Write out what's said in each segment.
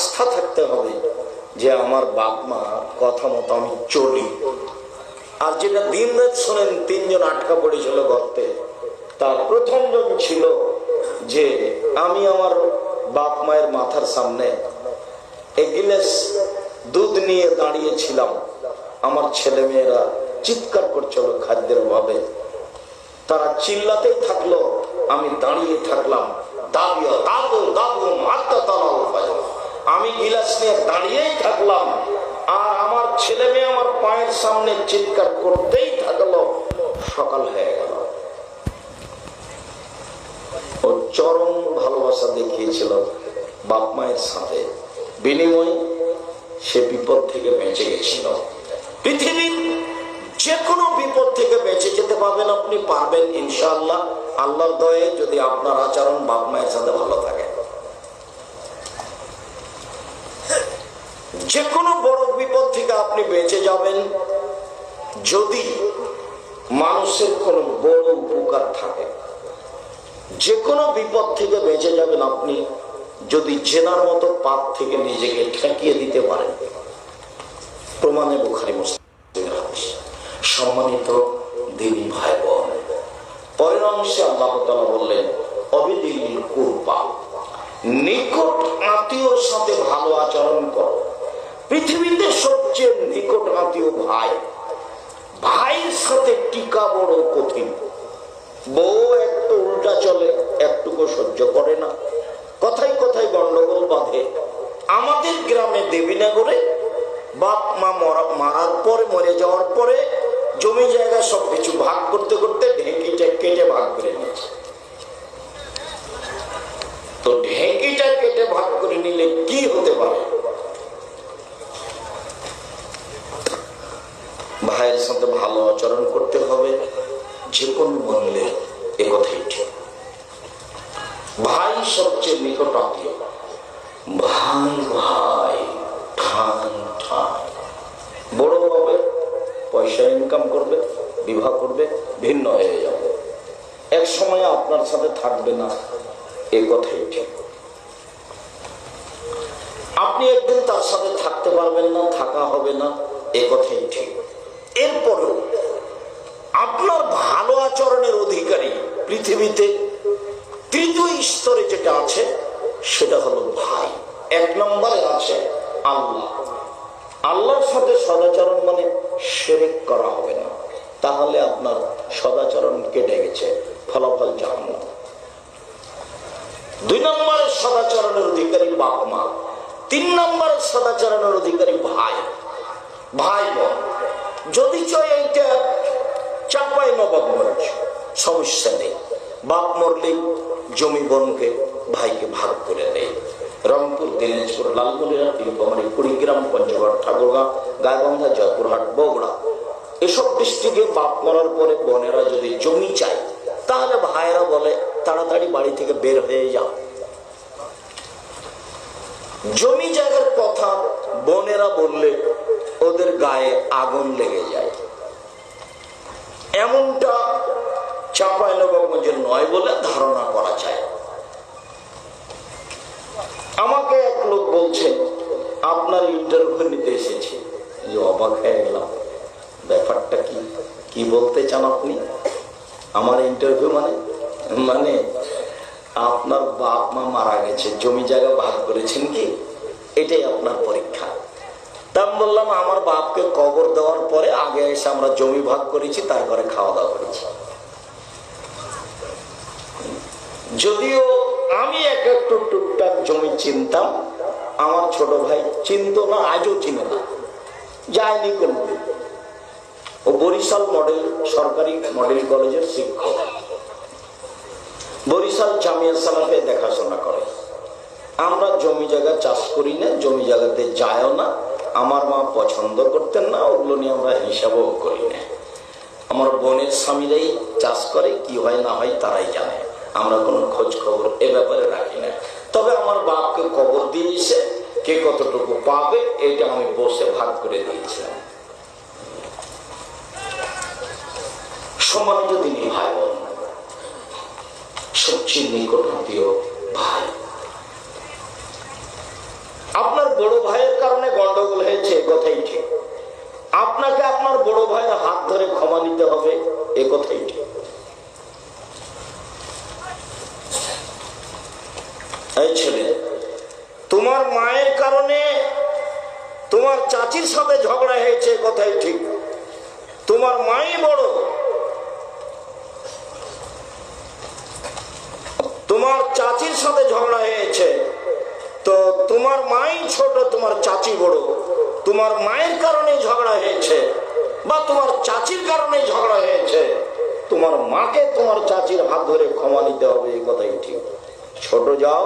আস্থা থাকতে হবে যে আমার বাপ মা কথা মতো আমি চলি। আর যেটা দিন রাত শোনেন, তিনজন আটকা পড়েছিল গর্তে। তার প্রথম জন ছিল যে আমি আমার বাপ মায়ের মাথার সামনে এক দুধ নিয়ে দাঁড়িয়েছিলাম। আমার ছেলে মেয়েরা চিৎকার করছিল খাদ্যের অভাবে। তারা চিল্লাতেই থাকল, আমি দাঁড়িয়ে থাকলাম। দাবিও, দাবু দাবু, মাত্র তালাও আমি গিলাস নিয়ে দাঁড়িয়েই থাকলাম। আর আমার ছেলে মেয়ে আমার পায়ের সামনে চিৎকার করতেই থাকল। সকাল হয়ে গেল। ও চরম ভালোবাসা দেখিয়েছিল বাপ মায়ের সাথে। বিনিময় সে বিপদ থেকে বেঁচে গেছিল। পৃথিবীর যে কোনো বিপদ থেকে বেঁচে যেতে পারবেন আপনি, পারবেন ইনশাআল্লাহ। আল্লাহর দয়ে যদি আপনার আচরণ বাপ মায়ের সাথে ভালো থাকে। যে কোনো বড় বিপদ থেকে আপনি বেঁচে যাবেন। যদি মানুষের কোনো বড় উপকার থাকে যে কোনো বিপদ থেকে বেঁচে যাবেন আপনি, যদি জেনার মতো পাপ থেকে নিজেকে ঠেকিয়ে দিতে পারেন। প্রমাণে বুখারি। সম্মানিত দিনী ভাই বোন পরের অংশে আল্লাহ বললেন অবিদিল কুরবা। নিকট আত্মীয়র সাথে ভালো আচরণ করো। পৃথিবীতে সবচেয়ে নিকট আত্মীয় ভাই। ভাইয়ের সাথে টিকা বড় কঠিন। বউ একটু উল্টা চলে, একটুকু সহ্য করে না। কথাই কথাই গন্ডগোল বাঁধে। আমাদের গ্রামে দেবীনগরে বাপ মা মরা- মারার পরে, মরে যাওয়ার পরে জমি জায়গা সবকিছু ভাগ করতে করতে ঢেঁকিটা কেটে ভাগ করে নিয়েছে। তো ঢেঁকিটা কেটে ভাগ করে নিলে কি হতে পারে? ভাইয়ের সাথে ভালো আচরণ করতে হবে যে কোনো মূল্যে এ কথাই ঠিক। ভাই সবচেয়ে নিকট আত্মীয়। ভাই ভাই, ঠান ঠান। বড় হবে, পয়সা ইনকাম করবে, বিবাহ করবে, ভিন্ন হয়ে যাবে। এক সময় আপনার সাথে থাকবে না, এ কথাই ঠিক। আপনি একদিন তার সাথে থাকতে পারবেন না, থাকা হবে না এ কথাই ঠিক এরপরেও আপনার ভালো আচরণের অধিকারী পৃথিবীতে তৃতীয় স্তরে যেটা আছে সেটা হলো ভাই এক নম্বরে আছে আল্লাহ আল্লাহর সাথে সদাচরণ মানে সেরেক করা হবে না। তাহলে আপনার সদাচরণ কেটে গেছে, ফলাফল জাহান দুই নম্বরের সদাচরণের অধিকারী বাপ মা, তিন নম্বরের সদাচরণের অধিকারী ভাই। ভাই বোন, যদি চয় চাপাই নবাব মরছ সমস্যা নেই। বাপ মরলে জমি বনকে ভাইকে ভাগ করে নেই রংপুর, দিনাজপুর নীলফামারী কুড়িগ্রাম, পঞ্চগড়, ঠাকুরগাঁ গায়বান্ধা জয়পুরহাট, বগুড়া। এসব ডিস্ট্রিক্টে বাপ করার পরে বোনেরা যদি জমি চায়, তাহলে ভাইয়েরা বলে, তাড়াতাড়ি বাড়ি থেকে বের হয়ে যাও। জমি জায়গার কথা বোনেরা বললে, ওদের গায়ে আগুন লেগে যায়। এমনটা চাঁপাইনবাবগঞ্জের নয় বলে ধারণা করা যায়। আমাকে এক লোক বলছে আপনার ইন্টারভিউ নিতে এসেছি। যে অবাক হয়ে গেলাম। ব্যাপারটা কি? কি বলতে চান আপনি? আমার ইন্টারভিউ মানে? মানে আপনার বাপ মা মারা গেছে, জমি জায়গা ভাগ করেছেন কি? এটাই আপনার পরীক্ষা। তা আমি বললাম, আমার বাপকে কবর দেওয়ার পরে আগে এসে আমরা জমি ভাগ করেছি, তারপরে খাওয়া দাওয়া করেছি। যদিও আমি এক একটু টুকটাক জমি চিনতাম, আমার ছোট ভাই চিনত না, আজও চিনে না। যায়নি কোনদিন ও বরিশাল মডেল, সরকারি মডেল কলেজের শিক্ষক। বরিশাল জামিয়া সালাফে দেখাশোনা করে। আমরা জমি জায়গা চাষ করি না, জমি জায়গাতে যায়ও না, আমার মা পছন্দ করতেন না, ওগুলো নিয়ে আমরা হিসাবও করি না। আমার বোনের স্বামীরাই চাষ করে, কি হয় না হয় তারাই জানে। আমরা কোনো খোঁজ খবর এ ব্যাপারে রাখি না। তবে আমার বাপকে কবর দিয়েছে, কে কতটুকু পাবে, এটা আমি বসে ভাগ করে দিয়েছিলাম। সম্মানিত দিনী ভাই বোন, সবচেয়ে নিকটবর্তীয় ভাই। আপনার বড় ভাইয়ের কারণে গন্ডগোল হয়েছে কথাই ঠিক। আপনাকে আপনার বড় ভাইয়ের হাত ধরে ক্ষমা নিতে হবে, এ কথাই ঠিক। এই ছেলে, তোমার মায়ের কারণে তোমার চাচির সাথে ঝগড়া হয়েছে কথাই ঠিক। তোমার মাই বড় তোমার চাচির সাথে ঝগড়া হয়েছে। তো তোমার মাই ছোট, তোমার চাচি বড়। তোমার মায়ের কারণে ঝগড়া হয়েছে বা তোমার চাচির কারণে ঝগড়া হয়েছে। তোমার মাকে তোমার চাচির হাত ধরে ক্ষমা নিতে হবে এই কথাই ঠিক। ছোট যাও,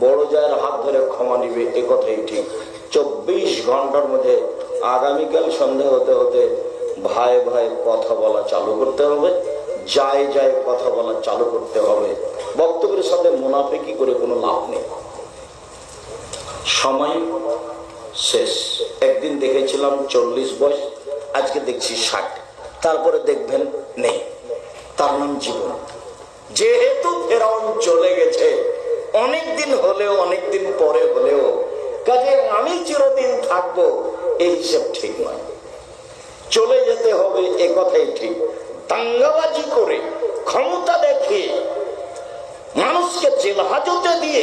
বড় যায়ের হাত ধরে ক্ষমা নিবে, এ কথাই ঠিক। চব্বিশ ঘণ্টার মধ্যে আগামীকাল সন্ধে হতে হতে ভাই ভাই কথা বলা চালু করতে হবে যায় যায় কথা বলা চালু করতে হবে। বক্তব্যের সাথে মুনাফেকি করে কোনো লাভ নেই। সময় শেষ। একদিন দেখেছিলাম চল্লিশ বয়স, আজকে দেখছি ষাট। তারপরে দেখবেন নেই। তার নাম জীবন। যেহেতু ফেরাউন চলে গেছে অনেক দিন হলেও অনেক দিন পরে হলেও, কাজে আমি চিরদিন থাকব, এই হিসেব ঠিক নয়। চলে যেতে হবে, এ কথাই ঠিক। দাঙ্গাবাজি করে, ক্ষমতা দেখিয়ে মানুষকে জেল হাজতে দিয়ে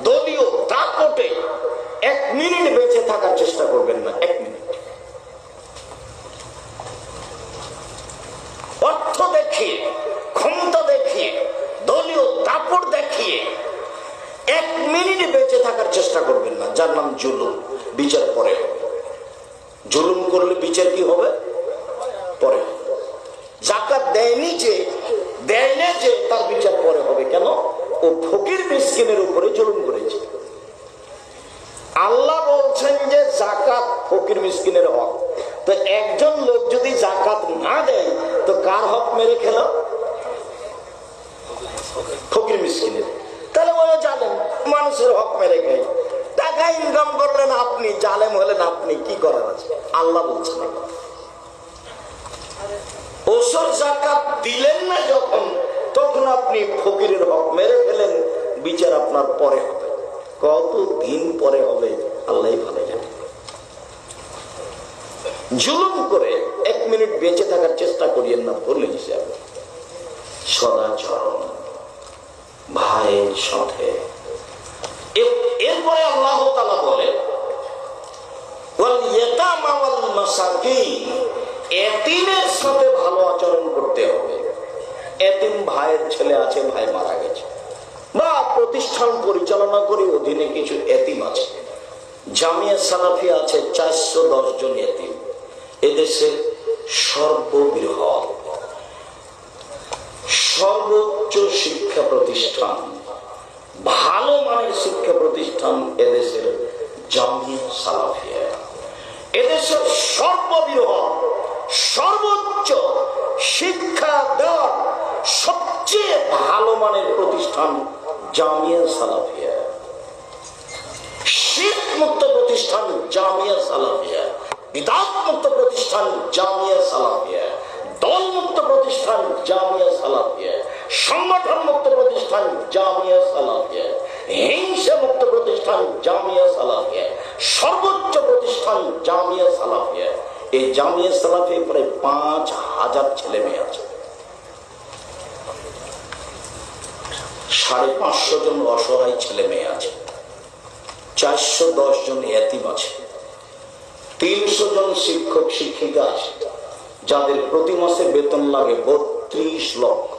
দলীয় দাপটে এক মিনিট বেঁচে থাকার চেষ্টা করবেন না, এক মিনিট। অর্থ দেখিয়ে, ক্ষমতা দেখিয়ে, দলীয় দাপট দেখিয়ে এক মিনিট বেঁচে থাকার চেষ্টা করবেন না। যার নাম জুলুম, বিচার পরে। জুলুম করলে বিচার কি হবে? পরে। জাকাত দেয়নি যে দেয় না যে তার বিচার পরে হবে কেন? ও ফকির মিসকিনের উপরে জুলুম করেছে। আল্লাহ বলছেন যে জাকাত ফকির মিসকিনের হক। তো একজন লোক যদি জাকাত না দেয়, তো কার হক মেরে খেল? ফকির মিসকিনের। তাহলে ওই জালেম, মানুষের হক মেরে খায় টাকা ইনকাম করলেন আপনি, জালেম হলেন আপনি, কি করার আছে? আল্লাহ বলছেন ওসর জাকাত দিলেন না যখন, তখন আপনি ফকিরের হক মেরে ফেলেন, বিচার আপনার পরে হবে। কত দিন পরে হবে আল্লাহ ভালো জানে। জুলুম করে এক মিনিট বেঁচে থাকার চেষ্টা করিয়েন না বলে হিসাবে সদাচরণ। ভাইয়ের সাথে। এর- এরপরে আল্লাহ তালা বলে এতিমের সাথে ভালো আচরণ করতে হবে। এতিম ভাইয়ের ছেলে আছে, ভাই মারা গেছে। বা প্রতিষ্ঠান পরিচালনা করে অধীনে কিছু এতিম আছে। জামিয়া সালাফি আছে, চারশো দশ জন এতিম। এদেশে সর্ববৃহৎ, সর্বোচ্চ শিক্ষা প্রতিষ্ঠান, ভালো মানের শিক্ষা প্রতিষ্ঠান এদেশের জামিয়া সালাফিয়া। এদেশের সর্ববৃহৎ সর্বোচ্চ শিক্ষা দেওয়ার সবচেয়ে ভালো মানের প্রতিষ্ঠান জামিয়া সালাফিয়া। শীত মুক্ত প্রতিষ্ঠান জামিয়া সালাফিয়া। বিদাত প্রতিষ্ঠান জামিয়া সালাফিয়া। দল প্রতিষ্ঠান জামিয়া সালাফিয়া। সংগঠন মুক্ত প্রতিষ্ঠান জামিয়া সালাফিয়া। হিংসা মুক্ত প্রতিষ্ঠান জামিয়া সালাফিয়া। সর্বোচ্চ প্রতিষ্ঠান জামিয়া সালাফিয়া। এই জামিয়া সালাফে প্রায় পাঁচ হাজার ছেলে মেয়ে আছে। সাড়ে পাঁচশো জন অসহায় ছেলে মেয়ে আছে। চারশো দশ জন এতিম আছে। তিনশো জন শিক্ষক, শিক্ষিকা আছে। যাদের প্রতি মাসে বেতন লাগে বত্রিশ লক্ষ।